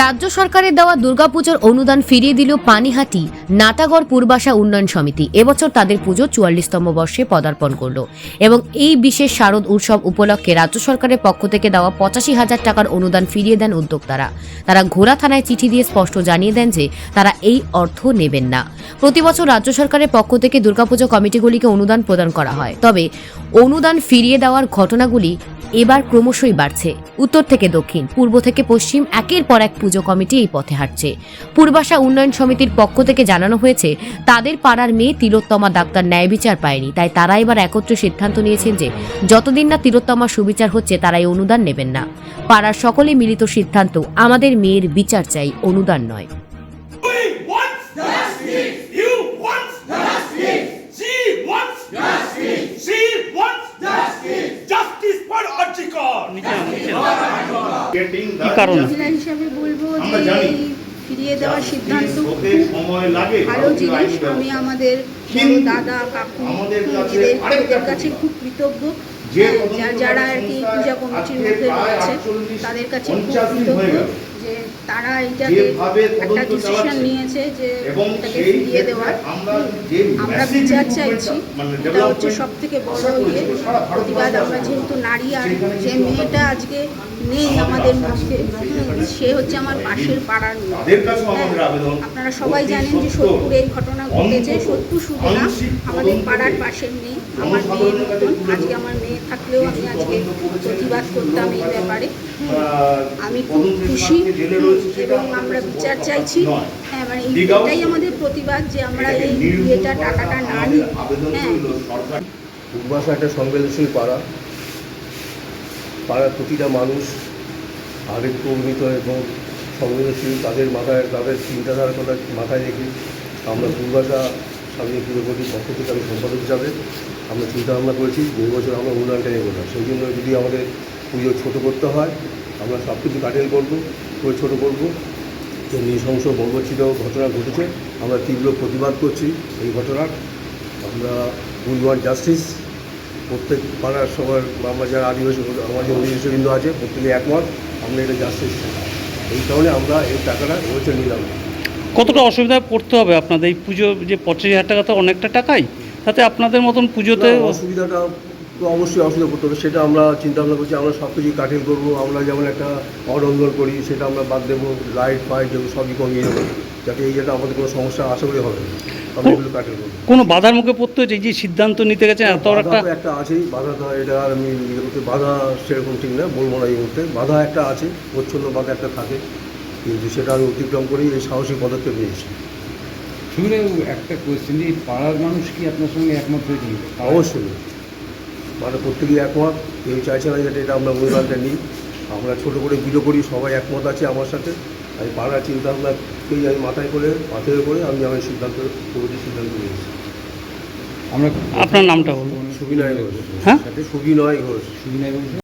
রাজ্য সরকারের দেওয়া দুর্গাপুজোর অনুদান ফিরিয়ে দিল পানিহাটি, নাটাগড় পূর্বাসা উন্নয়ন সমিতি। এবছর তাদের পুজো চুয়াল্লিশতম বর্ষে পদার্পণ করল। এবং এই বিশেষ শারদ উৎসব উপলক্ষে রাজ্য সরকারের পক্ষ থেকে দেওয়া পঁচাশি হাজার টাকার অনুদান ফিরিয়ে দেন উদ্যোক্তারা। তারা ঘোড়া থানায় চিঠি দিয়ে স্পষ্ট জানিয়ে দেন যে, তারা এই অর্থ নেবেন না। প্রতি বছর রাজ্য সরকারের পক্ষ থেকে দুর্গাপুজো কমিটিগুলিকে অনুদান প্রদান করা হয়। তবে অনুদান ফিরিয়ে দেওয়ার ঘটনাগুলি এবার ক্রমশই বাড়ছে। উত্তর থেকে দক্ষিণ, পূর্ব থেকে পশ্চিম, একের পর এক পুজো কমিটি এই পথে হাঁটছে। পূর্বাশা উন্নয়ন সমিতির পক্ষ থেকে জানানো হয়েছে তাদের পাড়ার মেয়ে তিলোত্তমা ডাক্তার ন্যায় বিচার পায়নি তাই তারা এবার একত্রে সিদ্ধান্ত নিয়েছেন যে যতদিন না তিলোত্তমা সুবিচার হচ্ছে তারা এই অনুদান নেবেন না। পাড়ার সকলে মিলিত সিদ্ধান্ত আমাদের মেয়ের বিচার চাই অনুদান নয়। Justice. For Archikor. কি কারণ। হিসাবে বলব যে আমরা জানি। এই ফিরিয়ে দেওয়ার সিদ্ধান্ত হতে সময় লাগে ভালো জিনিস। আমি আমাদের দাদা কাকু আমাদের কাছে এদের কাছে খুব কৃতজ্ঞ। হ্যাঁ, যারা আর কি পূজা কমিটির মধ্যে রয়েছে তাদের কাছে খুব কৃতজ্ঞ। যে তারা একটা ডিসিশন নিয়েছে যে এটাকে ফিরিয়ে দেওয়ার আমরা বিচার চাইছি মানে এটা হচ্ছে সব থেকে বড় ইয়ে প্রতিবাদ। আমরা যেহেতু নারী আর যে মেয়েটা আজকে নেই আমাদের মধ্যে সে হচ্ছে আমার পাশের পাড়ার হ্যাঁ, আপনারা সবাই জানেন যে সোদপুরে এই ঘটনা ঘটেছে সত্যু শুধু না আমাদের পাড়ার পাশের মেয়ে আমার মেয়ের মতন আজকে আমার মেয়ে থাকলেও আমি আজকে প্রতিবাদ করতাম এই ব্যাপারে। আমি খুব খুশি জেলে রয়েছে সেটা আমরা বিচার চাইছি। হ্যাঁ মানে এটাই আমাদের প্রতিবাদ যে আমরা এই টাকাটা না নিই আবেদন হ্যাঁ। পূর্বাশা একটা সংবেদনশীল পাড়া। পাড়ার প্রতিটা মানুষ আবেগ প্রবণিত এবং সংবেদনশীল তাদের মাথায় তাদের চিন্তাধারার কথা মাথায় রেখে আমরা পূর্বাশা স্বামী পুরোপতির পক্ষ থেকে আমি সম্পাদক হিসাবে আমরা চিন্তা ভাবনা করেছি যে বছর আমরা অনুদানটা নেব না সেই জন্য যদি আমাদের পুজো ছোটো করতে হয় আমরা সব কিছু কাটেল করব। করে ছোটো করব। যে নৃশংস বর্বচ্ছিত ঘটনা ঘটেছে আমরা তীব্র প্রতিবাদ করছি এই ঘটনার। আমরা উই জাস্টিস। প্রত্যেক পাড়ার সবার আমরা যারা আদিবাসী আমাদের অধিবাসীবৃন্দ আছে প্রত্যেকে একমত আমরা এটা জাস্টিস এই কারণে আমরা এই টাকাটা এবছর নিলাম। কতটা অসুবিধায় পড়তে হবে আপনাদের? এই পুজো যে পঁচিশ হাজার টাকা তো অনেকটা টাকাই। তাতে আপনাদের মতন পুজোতে অসুবিধাটা তো অবশ্যই অসুবিধা করতে হবে। সেটা আমরা চিন্তা ভাবনা করছি আমরা সব কিছুই কাটিল করব। আমরা যেমন একটা অরঙ্গল করি সেটা আমরা বাদ দেবো লাইট ফাইট যেগুলো সবই কমিয়ে দেবো যাতে এই যেটা আমাদের কোনো সমস্যা আশা করি হবে না। আমরা এগুলো কাটিল করব। কোনো বাধার মুখে পড়তে হচ্ছে এই যে সিদ্ধান্ত নিতে গেছে এত একটা তো একটা আছেই বাধা তো এটা আর আমি ইয়ে বাধা সেরকম ঠিক না বলব না এই মুহূর্তে। বাধা একটা আছে প্রচ্ছন্ন বাধা একটা থাকে কিন্তু সেটা আমি অতিক্রম করেই এই সাহসী পদক্ষেপ নিয়েছি। শুনে একটা কোয়েশ্চেন যে পাড়ার মানুষ কি আপনার সঙ্গে একমত হয়েছিল অবশ্যই। মানে প্রত্যেকেই একমত কেউ চাইছে না যাতে এটা আমরা অনুদানটা নিই। আমরা ছোটো করে বিলো করি সবাই একমত আছে আমার সাথে। আমি পাড়ার চিন্তা ভাবনাকেই আমি মাথায় করে মাথায় করে আমি আমার সিদ্ধান্ত কমিটির সিদ্ধান্ত নিয়েছি আমরা আপনার নামটা বলুন। সুবিনয় ঘোষ। হ্যাঁ? সুবিনয় ঘোষ। সুবিনয় বলছি